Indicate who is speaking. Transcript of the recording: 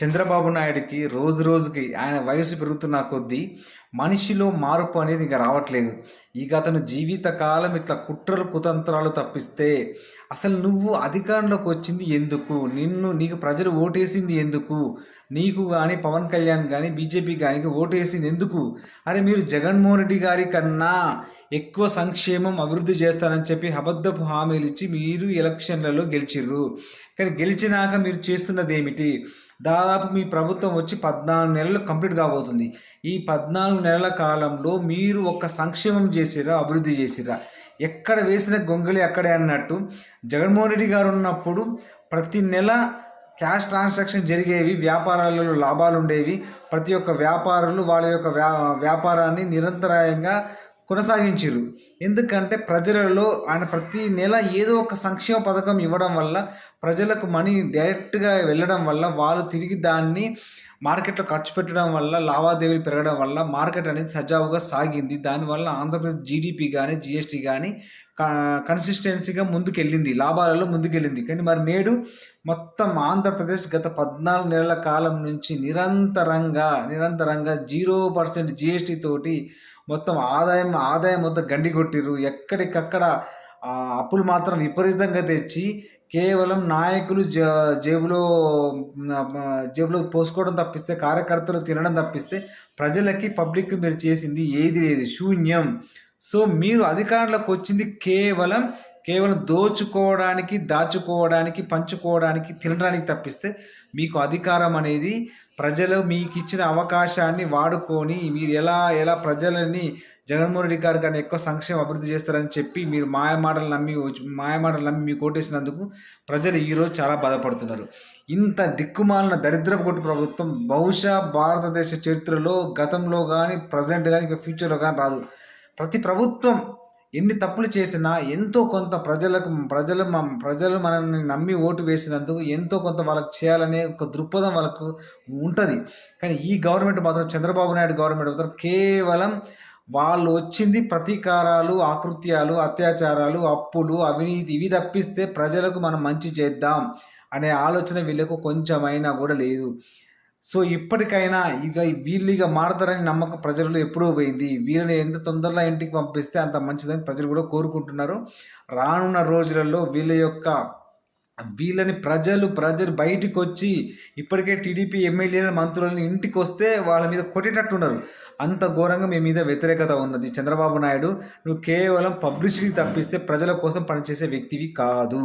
Speaker 1: చంద్రబాబు నాయుడికి రోజు రోజుకి ఆయన వయసు పెరుగుతున్న కొద్దీ మనిషిలో మార్పు అనేది ఇంకా రావట్లేదు. ఇక అతను జీవితకాలం ఇట్లా కుట్రలు కుతంత్రాలు తప్పిస్తే అసలు నువ్వు అధికారంలోకి వచ్చింది ఎందుకు? నిన్ను నీకు ప్రజలు ఓటేసింది ఎందుకు? నీకు కానీ పవన్ కళ్యాణ్ కానీ బీజేపీ కానీ ఓటేసింది ఎందుకు? అరే మీరు జగన్మోహన్ రెడ్డి గారి కన్నా ఎక్కువ సంక్షేమం అభివృద్ధి చేస్తానని చెప్పి అబద్ధపు హామీలు ఇచ్చి మీరు ఎలక్షన్లలో గెలిచిర్రు. కానీ గెలిచినాక మీరు చేస్తున్నది ఏమిటి దాదాపు మీ ప్రభుత్వం వచ్చి పద్నాలుగు నెలలు కంప్లీట్ కాబోతుంది. ఈ పద్నాలుగు నెలల కాలంలో మీరు ఒక సంక్షేమం చేసిరా అభివృద్ధి చేసిరా ఎక్కడ వేసిన గొంగలి అక్కడే అన్నట్టు జగన్మోహన్ రెడ్డి గారు ఉన్నప్పుడు ప్రతి నెల క్యాష్ ట్రాన్సాక్షన్ జరిగేవి వ్యాపారాలలో లాభాలు ఉండేవి ప్రతి ఒక్క వ్యాపారులు వాళ్ళ యొక్క వ్యా వ్యాపారాన్ని నిరంతరాయంగా కొనసాగించారు ఎందుకంటే ప్రజలలో ఆయన ప్రతి నెల ఏదో ఒక సంక్షేమ పథకం ఇవ్వడం వల్ల ప్రజలకు మనీ డైరెక్ట్గా వెళ్ళడం వల్ల వాళ్ళు తిరిగి దాన్ని మార్కెట్లో ఖర్చు పెట్టడం వల్ల లావాదేవీలు పెరగడం వల్ల మార్కెట్ అనేది సజావుగా సాగింది. దానివల్ల ఆంధ్రప్రదేశ్ జీడిపి కానీ జిఎస్టీ కానీ కన్సిస్టెన్సీగా ముందుకెళ్ళింది. లాభాలలో ముందుకెళ్ళింది. కానీ మరి నేడు మొత్తం ఆంధ్రప్రదేశ్ గత పద్నాలుగు నెలల కాలం నుంచి నిరంతరంగా నిరంతరంగా జీరో పర్సెంట్ జిఎస్టీ తోటి మొత్తం ఆదాయం ఆదాయం మొత్తం గండి కొట్టిర్రు. ఎక్కడికక్కడ అప్పులు మాత్రం విపరీతంగా తెచ్చి కేవలం నాయకులు జ జేబులో జేబులో పోసుకోవడం తప్పిస్తే కార్యకర్తలు తినడం తప్పిస్తే ప్రజలకి పబ్లిక్ మీరు చేసింది ఏది లేదు. శూన్యం. సో మీరు అధికారంలోకి వచ్చింది కేవలం కేవలం దోచుకోవడానికి దాచుకోవడానికి పంచుకోవడానికి తినడానికి తప్పిస్తే మీకు అధికారం అనేది ప్రజలు మీకు ఇచ్చిన అవకాశాన్ని వాడుకొని మీరు ఎలా ఎలా ప్రజలని జగన్మోహన్ రెడ్డి గారు కానీ ఎక్కువ సంక్షేమ అభివృద్ధి చేస్తారని చెప్పి మీరు మాయమాటలు నమ్మి మాయమాటలు నమ్మి మీకు ఓటేసినందుకు ప్రజలు ఈరోజు చాలా బాధపడుతున్నారు. ఇంత దిక్కుమాలిన దరిద్రపు కొట్టు ప్రభుత్వం బహుశా భారతదేశ చరిత్రలో గతంలో కానీ ప్రజెంట్ కానీ ఇంకా ఫ్యూచర్లో కానీ రాదు. ప్రతి ప్రభుత్వం ఎన్ని తప్పులు చేసినా ఎంతో కొంత ప్రజలకు ప్రజలు ప్రజలు మనల్ని నమ్మి ఓటు వేసినందుకు ఎంతో కొంత వాళ్ళకి చేయాలనే ఒక దృక్పథం వాళ్ళకు ఉంటుంది. కానీ ఈ గవర్నమెంట్ మాత్రం చంద్రబాబు నాయుడు గవర్నమెంట్ మాత్రం కేవలం వాళ్ళు వచ్చింది ప్రతీకారాలు ఆకృత్యాలు అత్యాచారాలు అప్పులు అవినీతి ఇవి తప్పిస్తే ప్రజలకు మనం మంచి చేద్దాం అనే ఆలోచన వీళ్ళకు కొంచెమైనా కూడా లేదు. సో ఇప్పటికైనా ఇక వీళ్ళు ఇక మారతారని నమ్మకం ప్రజల్లో ఎప్పుడూ పోయింది. వీళ్ళని ఎంత తొందరగా ఇంటికి పంపిస్తే అంత మంచిదని ప్రజలు కూడా కోరుకుంటున్నారు. రానున్న రోజులలో వీళ్ళ యొక్క వీళ్ళని ప్రజలు ప్రజలు బయటికి వచ్చి ఇప్పటికే టీడీపీ ఎమ్మెల్యేల మంత్రులని ఇంటికి వస్తే వాళ్ళ మీద కొట్టేటట్టున్నారు. అంత ఘోరంగా మీ మీద వ్యతిరేకత ఉన్నది. చంద్రబాబు నాయుడు నువ్వు కేవలం పబ్లిసిటీ తప్పిస్తే ప్రజల కోసం పనిచేసే వ్యక్తివి కాదు.